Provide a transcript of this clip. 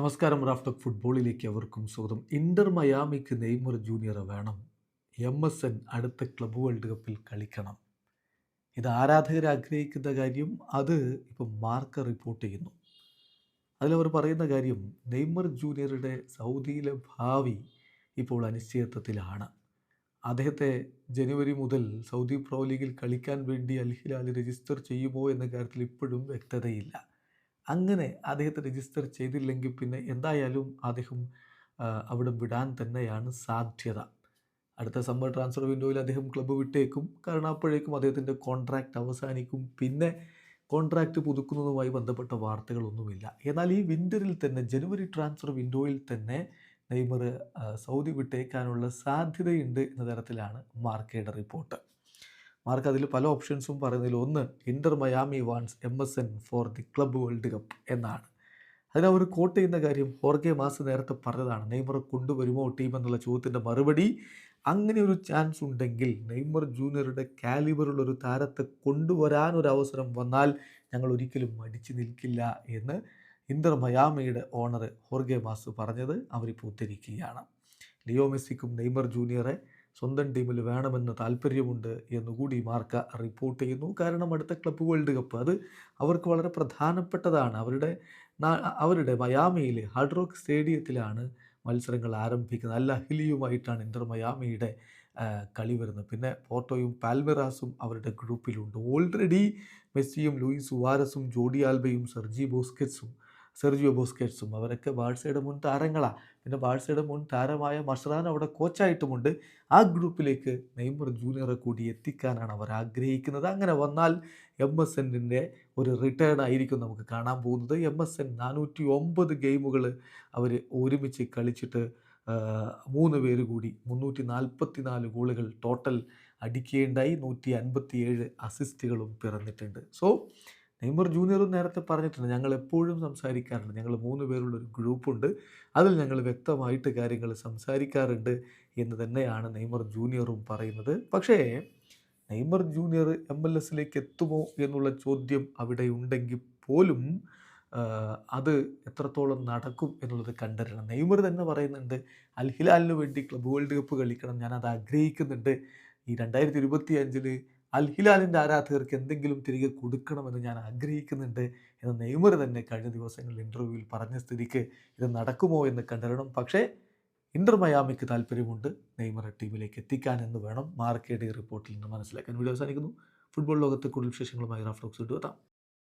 നമസ്കാരം റാഫ്റ്റോക്ക് ഫുട്ബോളിലേക്ക് അവർക്കും സ്വാഗതം. ഇന്റർ മയാമിക്ക് നെയ്മർ ജൂനിയർ വേണം. എം എസ് എൻ അടുത്ത ക്ലബ് വേൾഡ് കപ്പിൽ കളിക്കണം. ഇത് ആരാധകർ ആഗ്രഹിക്കുന്ന കാര്യം അത് ഇപ്പം മാർക്ക റിപ്പോർട്ട് ചെയ്യുന്നു. അതിലവർ പറയുന്ന കാര്യം നെയ്മർ ജൂനിയറുടെ സൗദിയിലെ ഭാവി ഇപ്പോൾ അനിശ്ചിതത്വത്തിലാണ്. അദ്ദേഹത്തെ ജനുവരി മുതൽ സൗദി പ്രോ ലീഗിൽ കളിക്കാൻ വേണ്ടി അൽഹിലാൽ രജിസ്റ്റർ ചെയ്യുമോ എന്ന കാര്യത്തിൽ ഇപ്പോഴും വ്യക്തതയില്ല. അങ്ങനെ അദ്ദേഹത്തെ രജിസ്റ്റർ ചെയ്തില്ലെങ്കിൽ പിന്നെ എന്തായാലും അദ്ദേഹം അവിടെ വിടാൻ തന്നെയാണ് സാധ്യത. അടുത്ത സമ്മർ ട്രാൻസ്ഫർ വിൻഡോയിൽ അദ്ദേഹം ക്ലബ്ബ് വിട്ടേക്കും. കാരണം അപ്പോഴേക്കും അദ്ദേഹത്തിന്റെ കോൺട്രാക്റ്റ് അവസാനിക്കും. പിന്നെ കോൺട്രാക്റ്റ് പുതുക്കുന്നതുമായി ബന്ധപ്പെട്ട വാർത്തകളൊന്നുമില്ല. എന്നാൽ ഈ വിന്ററിൽ തന്നെ ജനുവരി ട്രാൻസ്ഫർ വിൻഡോയിൽ തന്നെ നെയ്മർ സൗദി വിട്ടേക്കാനുള്ള സാധ്യതയുണ്ട് എന്ന തരത്തിലാണ് മാർക്കയുടെ റിപ്പോർട്ട് മാർക്ക് അതിൽ പല ഓപ്ഷൻസും പറയുന്നതിൽ ഒന്ന് Inter Miami wants M S N for the club world cup എന്നാണ്. അതിനവർ കോട്ട് ചെയ്യുന്ന കാര്യം ഹോർഗെ മാസ് നേരത്തെ പറഞ്ഞതാണ് നെയ്മർ കൊണ്ടുവരുമോ ടീം എന്നുള്ള ചോദ്യത്തിന്റെ മറുപടി അങ്ങനെ ഒരു ചാൻസ് ഉണ്ടെങ്കിൽ നെയ്മർ ജൂനിയറുടെ കാലിബറുള്ള ഒരു താരത്തെ കൊണ്ടുവരാൻ ഒരു അവസരം വന്നാൽ ഞങ്ങൾ ഒരിക്കലും മടിച്ചു നിൽക്കില്ല എന്ന് ഇന്റർ മയാമയുടെ ഓണർ ഹോർഗെ മാസ് പറഞ്ഞത് അവരിപ്പോൾ ഉദ്ധരിക്കുകയാണ്. ലിയോ മെസ്സിക്കും നെയ്മർ ജൂനിയറെ സ്വന്തം ടീമിൽ വേണമെന്ന് താല്പര്യമുണ്ട് എന്നുകൂടി മാർക്ക റിപ്പോർട്ട് ചെയ്യുന്നു. കാരണം അടുത്ത ക്ലബ് വേൾഡ് കപ്പ് അത് അവർക്ക് വളരെ പ്രധാനപ്പെട്ടതാണ്. അവരുടെ അവരുടെ മയാമിയിലെ ഹാർഡ് റോക്ക് സ്റ്റേഡിയത്തിലാണ് മത്സരങ്ങൾ ആരംഭിക്കുന്നത്. അല്ല ഹിലിയുമായിട്ടാണ് ഇന്റർ മയാമിയുടെ കളി വരുന്നത്. പിന്നെ പോർട്ടോയും പാൽമെറാസും അവരുടെ ഗ്രൂപ്പിലുണ്ട് ഓൾറെഡി മെസ്സിയും ലൂയിസ് സുവാരസും ജോഡി ആൽബയും സെർജി ബോസ്കറ്റ്സും സെർജിയോ ബോസ്കേറ്റ്സും. അവരൊക്കെ ബാഴ്സയുടെ മുൻ താരങ്ങളാണ് പിന്നെ ബാഴ്സയുടെ മുൻ താരമായ മഷ്റാൻ അവിടെ കോച്ചായിട്ടുമുണ്ട്. ആ ഗ്രൂപ്പിലേക്ക് നെയ്മർ ജൂനിയറെ കൂടി എത്തിക്കാനാണ് അവർ ആഗ്രഹിക്കുന്നത്. അങ്ങനെ വന്നാൽ എം എസ് എന്നിന്റെ ഒരു റിട്ടേൺ ആയിരിക്കും നമുക്ക് കാണാൻ പോകുന്നത്. എം എസ് എൻ നാനൂറ്റി ഒമ്പത് ഗെയിമുകൾ അവർ ഒരുമിച്ച് കളിച്ചിട്ട് മൂന്ന് പേര് കൂടി മുന്നൂറ്റി നാൽപ്പത്തി നാല് ഗോളുകൾ ടോട്ടൽ അടിക്കുകയുണ്ടായി. നൂറ്റി അൻപത്തി ഏഴ് അസിസ്റ്റുകളും പിറന്നിട്ടുണ്ട്. സോ നെയ്മർ ജൂനിയറും നേരത്തെ പറഞ്ഞിട്ടുണ്ട്. ഞങ്ങൾ എപ്പോഴും സംസാരിക്കാറുണ്ട്. ഞങ്ങൾ മൂന്ന് പേരുള്ള ഒരു ഗ്രൂപ്പുണ്ട് അതിൽ ഞങ്ങൾ വ്യക്തമായിട്ട് കാര്യങ്ങൾ സംസാരിക്കാറുണ്ട് എന്ന് തന്നെയാണ് നെയ്മർ ജൂനിയറും പറയുന്നത്. പക്ഷേ നെയ്മർ ജൂനിയർ എം എൽ എസിലേക്ക് എത്തുമോ എന്നുള്ള ചോദ്യം അവിടെ ഉണ്ടെങ്കിൽ പോലും അത് എത്രത്തോളം നടക്കും എന്നുള്ളത് കണ്ടറിയണം. നെയ്മർ തന്നെ പറയുന്നുണ്ട് അൽ ഹിലാലിന് വേണ്ടി ക്ലബ് വേൾഡ് കപ്പ് കളിക്കണം. ഞാനത് ആഗ്രഹിക്കുന്നുണ്ട്. ഈ രണ്ടായിരത്തി ഇരുപത്തി അഞ്ചിൽ അൽ ഹിലാലിന്റെ ആരാധകർക്ക് എന്തെങ്കിലും തിരികെ കൊടുക്കണമെന്ന് ഞാൻ ആഗ്രഹിക്കുന്നുണ്ട് എന്ന് നെയ്മർ തന്നെ കഴിഞ്ഞ ദിവസങ്ങളിൽ ഇന്റർവ്യൂവിൽ പറഞ്ഞ സ്ഥിതിക്ക് ഇത് നടക്കുമോ എന്ന് കണ്ടറിയണം. പക്ഷേ ഇന്റർ മയാമിക്ക് താല്പര്യമുണ്ട് നെയ്മറെ ടീമിലേക്ക് എത്തിക്കാൻ എന്ന് വേണം. മാർക്കയുടെ റിപ്പോർട്ടിൽ നിന്ന് മനസ്സിലാക്കാൻ. വീഡിയോ അവസാനിക്കുന്നു. ഫുട്ബോൾ ലോകത്തെ കൂടുതൽ വിശേഷങ്ങളുമായി റാഫ്റ്റോക്സ് എത്താം.